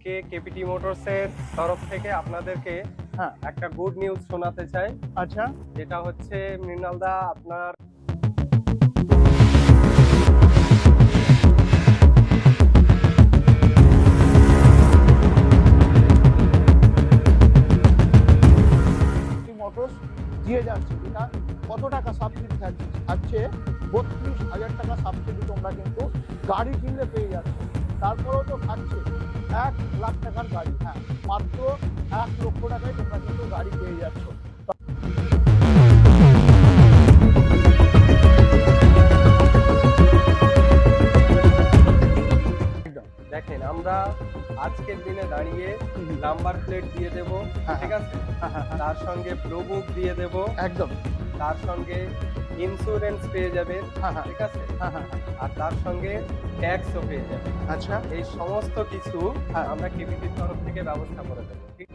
আজকে কেপিটি মোটরসের তরফ থেকে আপনাদেরকে হ্যাঁ। একটা গুড নিউজ শোনাতে চাই। আচ্ছা। যেটা হচ্ছে মৃণালদা আপনার মোটরস দিয়ে যাচ্ছে যেটা কত টাকা সাবসিডি থাকছে? থাকছে বত্রিশ হাজার টাকা সাবসিডি তোমরা কিন্তু গাড়ি কিনলে পেয়ে যাচ্ছ। তারপরেও তো থাকছে। এক লাখ টাকার গাড়ি হ্যাঁ মাত্র এক লক্ষ টাকায় তোমরা কিন্তু গাড়ি পেয়ে যাচ্ছ। দেখেন আমরা আজকের দিনে দাঁড়িয়ে নাম্বার প্লেট দিয়ে দেব হ্যাঁ, ঠিক আছে? হ্যাঁ, হ্যাঁ, তার সঙ্গে ব্লু বুক দিয়ে দেব। একদম। তার সঙ্গে ইন্স্যুরেন্স পেয়ে যাবেন হ্যাঁ হ্যাঁ। ঠিক আছে? হ্যাঁ। আর তার সঙ্গে ট্যাক্সও পেয়ে যাবেন আচ্ছা। এই সমস্ত কিছু। আমরা কেপিটির তরফ থেকে ব্যবস্থা করে দেবো ঠিক?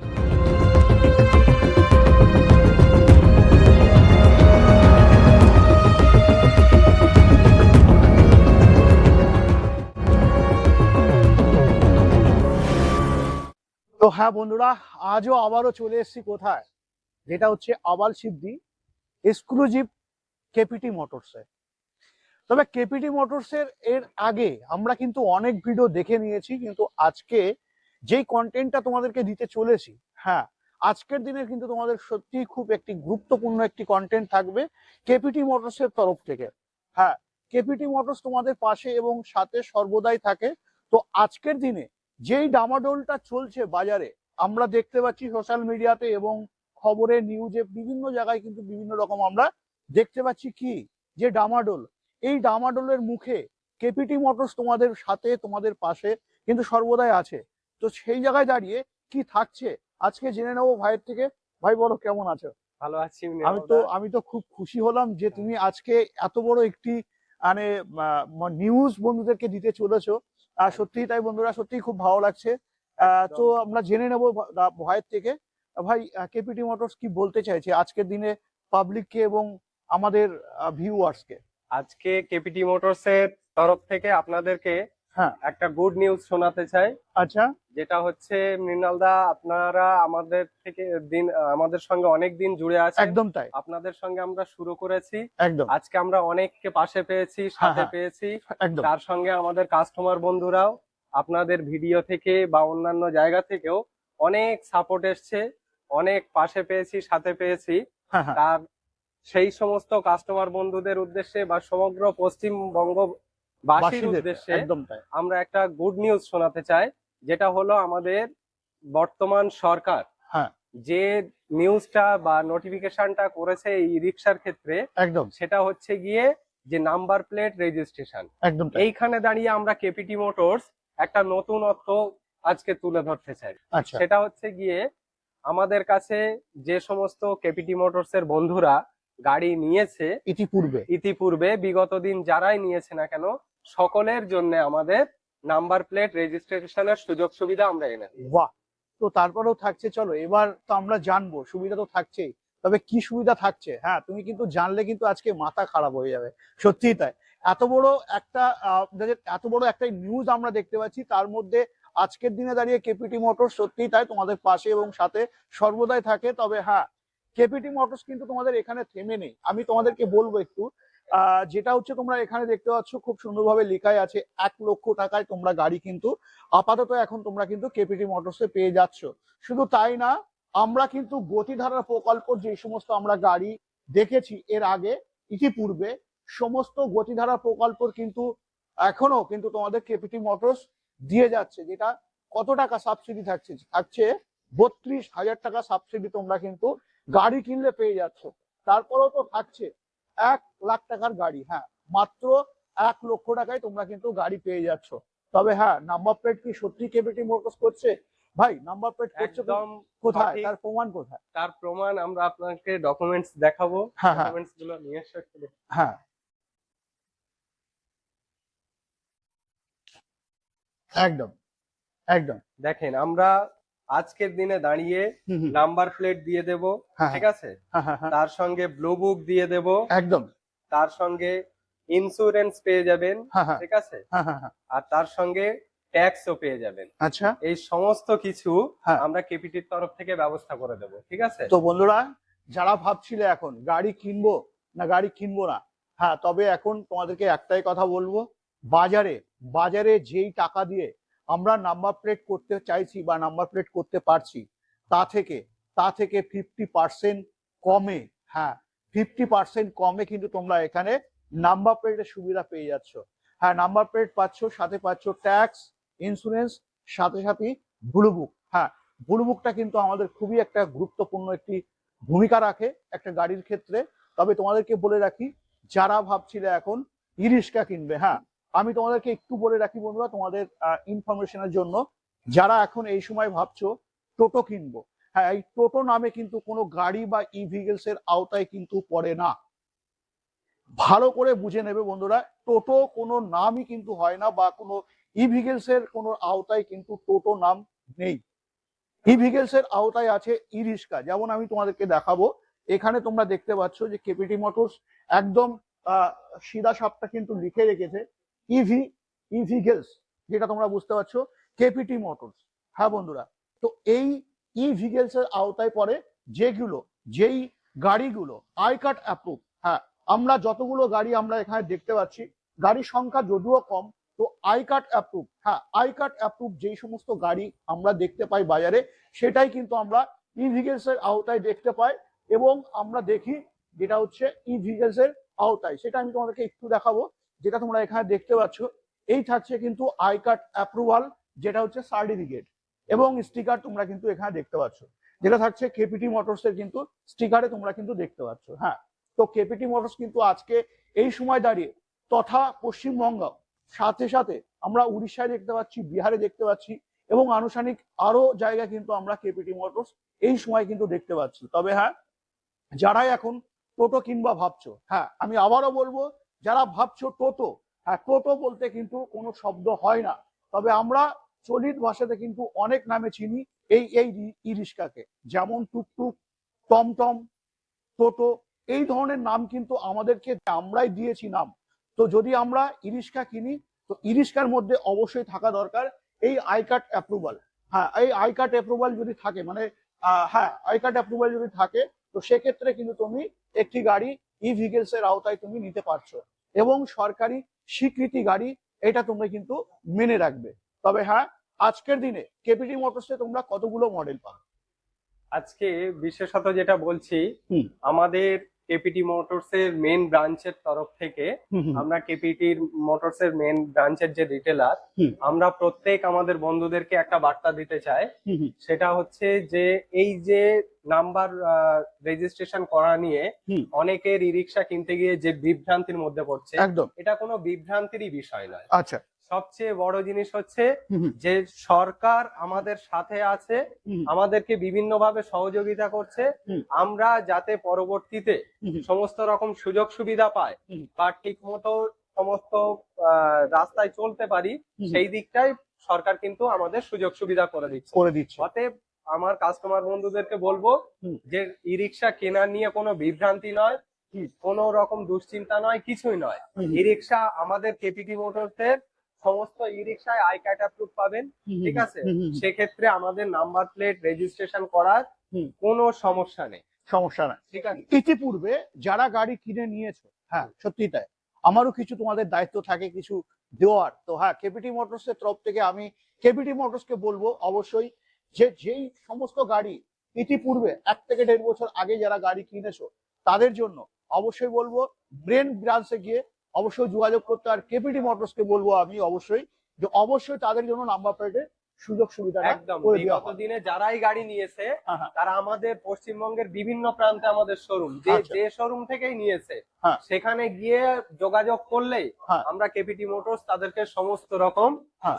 তো হ্যাঁ বন্ধুরা আজও আবারও চলে এসেছি কোথায়? যেটা হচ্ছে আবাল সিদ্ধি এক্সক্লুসিভ কেপিটি মোটরসে তবে কেপিটি মোটরসের এর আগে আমরা কিন্তু অনেক ভিডিও দেখে নিয়েছি, কিন্তু আজকে যেই কন্টেন্টটা তোমাদেরকে দিতে চলেছি হ্যাঁ আজকের দিনে কিন্তু তোমাদের সত্যি খুব একটি গুরুত্বপূর্ণ একটি কন্টেন্ট থাকবে কেপিটি মোটরসের তরফ থেকে। হ্যাঁ কেপিটি মোটরস তোমাদের পাশে এবং সাথে সর্বদাই থাকে। তো আজকের দিনে যেই ডামাডোলটা চলছে বাজারে, আমরা দেখতে পাচ্ছি সোশ্যাল মিডিয়াতে এবং খবরে নিউজে বিভিন্ন জায়গায় কিন্তু বিভিন্ন রকম আমরা দেখতে পাচ্ছি কি? যে ডামাডোল। এই ডামাডোলের মুখে কেপিটি মোটরস তোমাদের সাথে তোমাদের পাশে কিন্তু সর্বদাই আছে। তো সেই জায়গায় দাঁড়িয়ে কি থাকছে? আজকে জেনে নেব ভাইয়ের থেকে। ভাই বলো কেমন আছো? ভালো আছি আমি তো আমি তো খুব খুশি হলাম যে তুমি আজকে এত বড় একটি মানে নিউজ বন্ধুদেরকে দিতে চলেছো। আর সত্যিই তাই বন্ধুরা সত্যি খুব ভালো লাগছে। আহ, তো আমরা জেনে নেব ভাইয়ের থেকে। ভাই কেপিটি মোটরস কি বলতে চাইছে? আজকের দিনে পাবলিককে এবং আমাদের ভিউয়ার্সকে আজকে কেপিটি মোটরসের তরফ থেকে আপনাদেরকে হ্যাঁ। একটা গুড নিউজ শোনাতে চাই। আচ্ছা। যেটা হচ্ছে মৃণালদা আপনারা আমাদের থেকে দিন আমাদের সঙ্গে অনেক দিন জুড়ে আছেন। একদম তাই। আপনাদের সঙ্গে আমরা শুরু করেছি। একদম। আজকে আমরা অনেককে পাশে পেয়েছি সাথে হ্যাঁ। পেয়েছি। একদম। তার সঙ্গে আমাদের কাস্টমার বন্ধুরাও আপনাদের ভিডিও থেকে বা অন্যান্য জায়গা থেকেও অনেক সাপোর্ট এসছে। অনেক পাশে পেয়েছি সাথে পেয়েছি। হ্যাঁ হ্যাঁ। তার সেই সমস্ত কাস্টমার বন্ধুদের উদ্দেশ্যে বা সমগ্র পশ্চিমবঙ্গ বাসীর উদ্দেশ্যে আমরা একটা গুড নিউজ শোনাতে চাই যেটা হলো আমাদের বর্তমান সরকার হ্যাঁ। যে নিউজটা বা নোটিফিকেশনটা করেছে এই রিক্সার ক্ষেত্রে একদম। সেটা হচ্ছে গিয়ে যে নাম্বার প্লেট রেজিস্ট্রেশন একদম এইখানে দাঁড়িয়ে আমরা কেপিটি মোটরস একটা নতুনত্ব আজকে তুলে ধরতে চাই। আচ্ছা। সেটা হচ্ছে গিয়ে আমাদের কাছে যে সমস্ত কেপিটি মোটরস এর বন্ধুরা গাড়ি নিয়েছে ইতিপূর্বে। ইতিপূর্বে বিগত দিন যারাই নিয়েছে না কেন সকলের জন্য আমাদের নাম্বার প্লেট রেজিস্ট্রেশনের সুযোগ সুবিধা আমরা এনে। বাহ! তো তারপরেও থাকছে চলো এবার তো আমরা জানব সুবিধা তো থাকছেই। তবে কি সুবিধা থাকছে? হ্যাঁ তুমি কিন্তু জানলে কিন্তু আজকে মাথা খারাপ হয়ে যাবে। সত্যিই তাই। এত বড় একটা আহ, এত বড় একটা নিউজ আমরা দেখতে পাচ্ছি তার মধ্যে আজকের দিনে দাঁড়িয়ে কেপিটি মোটর সত্যিই তাই তোমাদের পাশে এবং সাথে সর্বদাই থাকে। তবে হ্যাঁ কেপিটি মোটরস কিন্তু তোমাদের এখানে থেমে নেই। আমি তোমাদেরকে বলব একটু যেটা হচ্ছে তোমরা এখানে দেখতে পাচ্ছ, খুব সুন্দরভাবে লেখাই আছে, এক লক্ষ টাকায় তোমরা গাড়ি কিন্তু আপাতত এখন তোমরা কিন্তু কেপিটি মোটরসে পেয়ে যাচ্ছ। শুধু তাই না, আমরা কিন্তু গতিধারা প্রকল্প যে সমস্ত আমরা গাড়ি দেখেছি এর আগে, ইতিপূর্বে, সমস্ত গতিধারা প্রকল্পর কিন্তু এখনও কিন্তু তোমাদের কেপিটি মোটরস দিয়ে যাচ্ছে, যেটা কত টাকা সাবসিডি থাকছে? থাকছে বত্রিশ হাজার টাকা সাবসিডি তোমরা কিন্তু গাড়ি কিনলে পেয়ে যাচ্ছ। তারপরেও তো থাকছে। এক লাখ টাকার গাড়ি হ্যাঁ। মাত্র এক লক্ষ টাকায় তোমরা কিন্তু গাড়ি পেয়ে যাচ্ছ। তবে হ্যাঁ নাম্বার প্লেট কি সত্যি কেপিটি মোটরস করছে? ভাই নাম্বার প্লেট করছে একদম কোথায়? তার প্রমাণ কোথায়? তার প্রমাণ আমরা আপনাকে ডকুমেন্টস দেখাবো। হ্যাঁ, হ্যাঁ। ডকুমেন্টসগুলো নিয়ে এসে। হ্যাঁ। একদম। একদম। দেখেন আমরা আজকের দিনে দাঁড়িয়ে। নাম্বার প্লেট দিয়ে দেব হ্যাঁ, ঠিক আছে? হ্যাঁ, হ্যাঁ, হ্যাঁ, তার সঙ্গে ব্লু বুক দিয়ে দেব। একদম। তার সঙ্গে ইন্স্যুরেন্স পেয়ে যাবেন ঠিক আছে? আর তার সঙ্গে ট্যাক্সও পেয়ে যাবেন। আচ্ছা। এই সমস্ত কিছু। আমরা কেপিটির তরফ থেকে ব্যবস্থা করে দেবো ঠিক আছে? তো বন্ধুরা যারা ভাবছিলে এখন গাড়ি কিনবো না গাড়ি কিনবো না হ্যাঁ তবে এখন তোমাদেরকে একটাই কথা বলব বাজারে বাজারে যেই টাকা দিয়ে আমরা নাম্বার প্লেট করতে চাইছি বা নাম্বার প্লেট করতে পারছি, তা থেকে তা থেকে ফিফটি পার্সেন্ট কমে হ্যাঁ ফিফটি পার্সেন্ট কমে কিন্তু তোমরা এখানে নাম্বার প্লেটের সুবিধা পেয়ে যাচ্ছ। হ্যাঁ নাম্বার প্লেট পাচ্ছ, সাথে পাচ্ছ ট্যাক্স ইন্স্যুরেন্স সাথে সাথে ব্লু বুক হ্যাঁ ব্লু বুকটা কিন্তু আমাদের খুবই একটা গুরুত্বপূর্ণ একটি ভূমিকা রাখে একটা গাড়ির ক্ষেত্রে। তবে তোমাদেরকে বলে রাখি, যারা ভাবছিলে এখন ই রিক্সা কিনবে হ্যাঁ আমি তোমাদেরকে একটু বলে রাখি বন্ধুরা, তোমাদের ইনফরমেশনের জন্য, যারা এখন এই সময় ভাবছ টোটো কিনবো হ্যাঁ এই টোটো নামে কিন্তু কোনো গাড়ি বা ই ভেহিকেলস এর আওতায় কিন্তু পড়ে না। ভালো করে বুঝে নেবে বন্ধুরা, টোটো কোনো নামই কিন্তু হয় না বা কোনো ই ভেহিকেলস এর কোনো আওতায় কিন্তু টোটো নাম নেই। ই ভেহিকেলস এর আওতায় আছে ই রিক্সা যেমন আমি তোমাদেরকে দেখাবো। এখানে তোমরা দেখতে পাচ্ছ যে কেপিটি মোটরস একদম সিধা সাপটা কিন্তু লিখে রেখেছে। ইভি ই ভেহিকেলস যেটা তোমরা বুঝতে পারছ কেপিটি মোটরস হ্যাঁ বন্ধুরা, তো এই ই ভেহিকেলস এর আওতায় পড়ে যেগুলো, যেই গাড়িগুলো আই কার্ড অ্যাপ্রুভ হ্যাঁ আমরা যতগুলো গাড়ি আমরা এখানে দেখতে পাচ্ছি, গাড়ির সংখ্যা যদিও কম, তো আই কার্ড অ্যাপ্রুভ হ্যাঁ আই কার্ড অ্যাপ্রুভ যেই সমস্ত গাড়ি আমরা দেখতে পাই বাজারে, সেটাই কিন্তু আমরা ই ভেহিকেলস এর আওতায় দেখতে পাই এবং আমরা দেখি যেটা হচ্ছে ই ভেহিকেলস এর আওতায়। সেটা আমি তোমাদেরকে একটু দেখাবো। যেটা তোমরা এখানে দেখতে পাচ্ছ, এই থাকছে কিন্তু আই কার্ড অ্যাপ্রুভাল যেটা হচ্ছে সার্টিফিকেট এবং স্টিকার তোমরা কিন্তু এখানে দেখতে পাচ্ছ। যেটা থাকছে কেপিটি মোটরস এর কিন্তু স্টিকারে তোমরা কিন্তু দেখতে পাচ্ছ হ্যাঁ। তো কেপিটি মোটরস কিন্তু আজকে এই সময় দাঁড়িয়ে তথা পশ্চিমবঙ্গ, সাথে সাথে আমরা উড়িষ্যায় দেখতে পাচ্ছি, বিহারে দেখতে পাচ্ছি এবং আনুষ্ঠানিক আরও জায়গা কিন্তু আমরা কেপিটি মোটরস এই সময় কিন্তু দেখতে পাচ্ছি। তবে হ্যাঁ যারাই এখন টোটো কিনবা ভাবছ হ্যাঁ আমি আবারও বলব যারা ভাবছ টোটো হ্যাঁ টোটো বলতে কিন্তু কোনো শব্দ হয় না। তবে আমরা চলিত ভাষাতে কিন্তু অনেক নামে চিনি এই এই ই রিক্সাকে যেমন টুকটুক, টমটম, টোটো, এই ধরনের নাম কিন্তু আমাদেরকে আমরাই দিয়েছি নাম। তো যদি আমরা ই রিক্সা কিনি, তো ই রিক্সার মধ্যে অবশ্যই থাকা দরকার এই আই কার্ড অ্যাপ্রুভাল। হ্যাঁ এই আই কার্ড অ্যাপ্রুভাল যদি থাকে মানে হ্যাঁ আই কার্ড অ্যাপ্রুভাল যদি থাকে, তো সেক্ষেত্রে কিন্তু তুমি একটি গাড়ি ই ভেহিকেলস এর আওতায় তুমি নিতে পারছ। এবং সরকারি স্বীকৃতি গাড়ি এটা তোমরা কিন্তু মেনে রাখবে। তবে হ্যাঁ আজকের দিনে কেপিটি মোটরসে তোমরা কতগুলো মডেল পাবে? আজকে বিশেষত যেটা বলছি আমাদের কেপিটি মোটরস এর মেন ব্রাঞ্চের তরফ থেকে আমরা কেপিটি মোটরস এর মেন ব্রাঞ্চের যে রিটেলার। আমরা প্রত্যেক আমাদের বন্ধুদেরকে একটা বার্তা দিতে চাই। সেটা হচ্ছে যে এই যে নাম্বার রেজিস্ট্রেশন করা নিয়ে অনেকের ই রিক্সা কিনতে গিয়ে যে বিভ্রান্তির মধ্যে পড়ছে একদম। এটা কোনো বিভ্রান্তিরই বিষয় নয়। আচ্ছা। সবচেয়ে বড় জিনিস হচ্ছে যে সরকার আমাদের সাথে আছে আমাদেরকে বিভিন্নভাবে সহযোগিতা করছে। আমরা যাতে পরবর্তীতে সমস্ত রকম সুযোগ সুবিধা পায় হুম। বা ঠিক মতো সমস্ত রাস্তায় চলতে পারি সেই দিকটাই সরকার কিন্তু আমাদের সুযোগ সুবিধা করে দিচ্ছে। করে দিচ্ছে। অতএব আমার কাস্টমার বন্ধুদেরকে বলব যে ই রিক্সা কেনার নিয়ে কোনো বিভ্রান্তি নয়। কোনো রকম দুশ্চিন্তা নয় কিছুই নয়। ই রিক্সা আমাদের কেপিটি মোটরস এর সমস্ত ই রিক্সায় আই কার্ড অ্যাপ্রুভ পাবেন ঠিক আছে? সেক্ষেত্রে আমাদের নাম্বার প্লেট রেজিস্ট্রেশন করার কোনো সমস্যা নেই। সমস্যা নাই। ঠিক আছে? ইতিপূর্বে যারা গাড়ি কিনে নিয়েছো হ্যাঁ সত্যি তাই। আমারও কিছু তোমাদের দায়িত্ব থাকে কিছু দেওয়ার। তো হ্যাঁ কেপিটি মোটরস এর তরফ থেকে আমি কেপিটি মোটরস কে বলব অবশ্যই যে যেই সমস্ত গাড়ি ইতিপূর্বে এক থেকে দেড় বছর আগে যারা গাড়ি কিনেছো তাদের জন্য অবশ্যই বলব ব্রেন ব্রাঞ্চে গিয়ে অবশ্যই যোগাযোগ করতে আর কেপিটি মোটরস কে বলব আমি অবশ্যই যে অবশ্যই তাদের জন্য নাম্বার প্লেটের সুযোগ সুবিধা একদম বিগত দিনে যারাই গাড়ি নিয়েছে হ্যাঁ, হ্যাঁ, তারা আমাদের পশ্চিমবঙ্গের বিভিন্ন প্রান্তে আমাদের শোরুম যে আচ্ছা। যে শোরুম থেকেই নিয়েছে হ্যাঁ। সেখানে গিয়ে যোগাযোগ করলেই। আমরা কেপিটি মোটরস তাদেরকে সমস্ত রকম।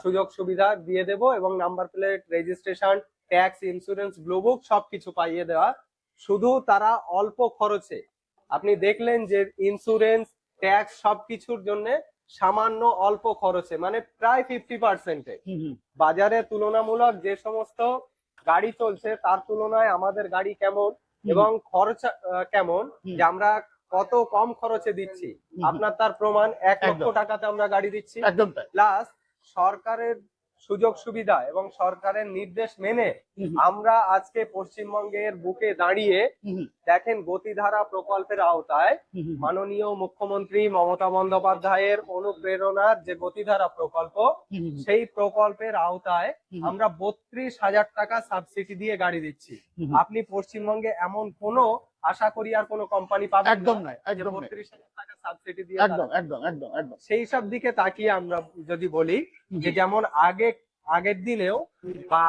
সুযোগ সুবিধা দিয়ে দেব এবং number plate registration tax insurance bluebook সবকিছু পাইয়ে দেওয়া শুধু তারা অল্প খরচে আপনি দেখলেন যে ইন্স্যুরেন্স ট্যাক্স সবকিছুর জন্য সামান্য অল্প খরচে মানে প্রায় ফিফটি পার্সেন্টে বাজারে তুলনামূলক যে সমস্ত গাড়ি চলছে তার তুলনায় আমাদের গাড়ি কেমন এবং খরচ কেমন যে আমরা কত কম খরচে দিচ্ছি। আপনার তার প্রমাণ এক লক্ষ টাকাতে আমরা গাড়ি দিচ্ছি। একদম প্লাস সরকারের সুযোগ সুবিধা এবং সরকারের নির্দেশ মেনে আমরা আজকে পশ্চিমবঙ্গের বুকে দাঁড়িয়ে দেখেন গতিধারা প্রকল্পের আওতায় মাননীয় মুখ্যমন্ত্রী মমতা বন্দ্যোপাধ্যায়ের অনুপ্রেরণার যে গতিধারা প্রকল্প সেই প্রকল্পের আওতায় আমরা বত্রিশ হাজার টাকা সাবসিডি দিয়ে গাড়ি দিচ্ছি। আপনি পশ্চিমবঙ্গে এমন কোনো আশা করি আর কোনো কোম্পানি পাবেন একদম নাই একদম টাকা সাবসিডি দিয়ে একদম একদম একদম একদম। সেই সব দিকে তাকিয়ে আমরা যদি বলি যে যেমন আগে আগের দিনেও বা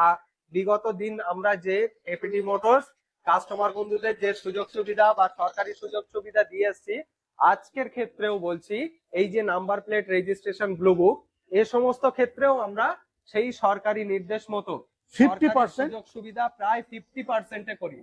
বিগত দিন আমরা যে এপিটি মোটরস কাস্টমার বন্ধুদের যে সুযোগ সুবিধা বা সরকারি সুযোগ সুবিধা দিয়ে এসছি আজকের ক্ষেত্রেও বলছি এই যে number plate registration blue book এ সমস্ত ক্ষেত্রেও আমরা সেই সরকারি নির্দেশ মতো ফিফটি পার্সেন্ট সুযোগ সুবিধা প্রায় ফিফটি পার্সেন্টে করি।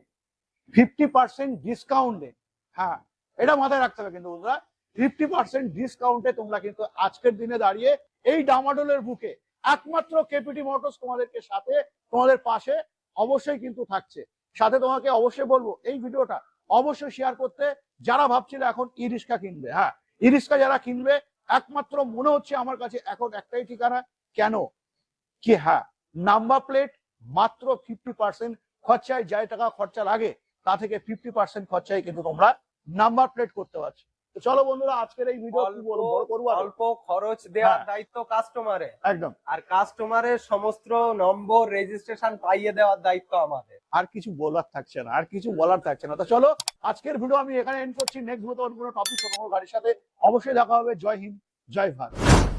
ফিফটি পার্সেন্ট ডিসকাউন্টে হ্যাঁ এটা মাথায় রাখতে হবে কিন্তু বন্ধুরা, ফিফটি পার্সেন্ট ডিসকাউন্টে তোমরা কিন্তু আজকের দিনে দাঁড়িয়ে এই ডামাডোলের বুকে একমাত্র কেপিটি মোটরস তোমাদেরকে সাথে, তোমাদের পাশে অবশ্যই কিন্তু থাকছে। সাথে তোমাকে অবশ্যই বলব, এই ভিডিওটা অবশ্যই শেয়ার করতে যারা ভাবছিল এখন ই রিক্সা কিনবে হ্যাঁ ই রিক্সা যারা কিনবে, একমাত্র মনে হচ্ছে আমার কাছে এখন একটাই ঠিকানা, কেন? কি হ্যাঁ নাম্বার প্লেট মাত্র ফিফটি পার্সেন্ট খরচায়, যাই টাকা খরচা লাগে তা থেকে ফিফটি পার্সেন্ট খরচায় কিন্তু তোমরা নাম্বার প্লেট করতে পারছ। তো চলো বন্ধুরা আজকের এই ভিডিও কি বলব? বড় করব অল্প খরচ দেওয়ার হ্যাঁ। দায়িত্ব কাস্টমারের একদম। আর কাস্টমারের সমস্ত নম্বর রেজিস্ট্রেশন পাইয়ে দেওয়ার দায়িত্ব আমাদের। আর কিছু বলার থাকছে না আর কিছু বলার থাকছে না। তো চলো আজকের ভিডিও আমি এখানে এন্ড করছি। নেক্সট ভিডিও কোনো টপিক কোনো গাড়ির সাথে অবশ্যই দেখা হবে। জয় হিন্দ জয় ভারত।